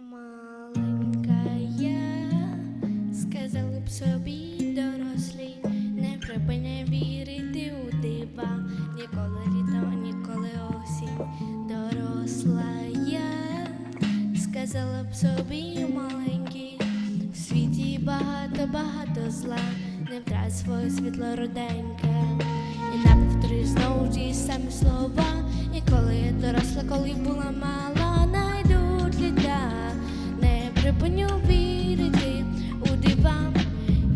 Маленька я, сказали б собі дорослі, не припиняй вірити у дива, ніколи літо, ніколи осінь. Доросла я, сказала б собі маленький, в світі багато, багато зла, не втрать своє світло руденьке. І не повторюй знову ті самі слова. І коли я доросла, коли була мала, припиню вірити у дива,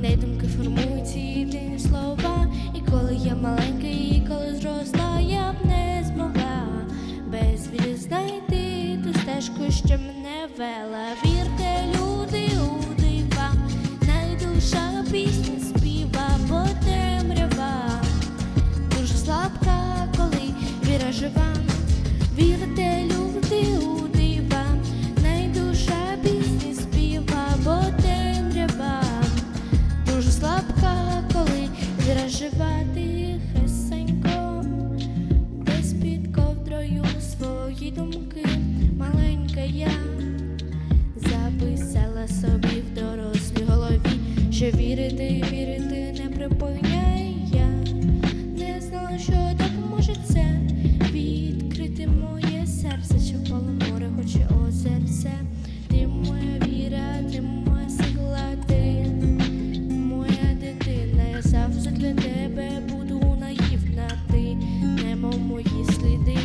не думки формують єдині слова. І коли я маленька, і коли зросла, я б не змогла без віри знайти ту стежку, що мене вела. Вірте, люди у дива, найдуша що вірити, не припиняй я. Не знала, що так може це відкрити моє серце, що впало море, хоче озерце. Ти моя віра, ти моя сила, ти моя дитина. Я завжди для тебе буду наївна. Ти немо мої сліди.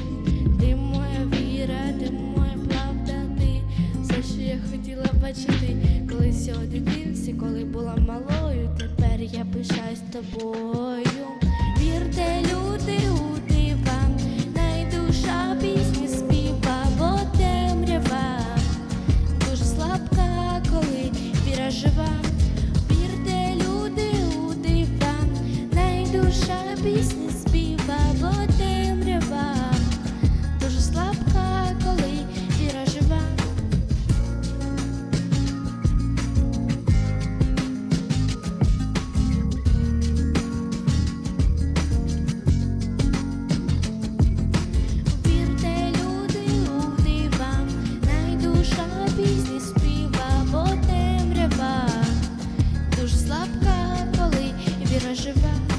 Ти моя віра, ти моя правда, ти все, що я хотіла бачити, колись у дитинці, коли була малою. Я пишаюсь тобою. бабка, коли віра жива.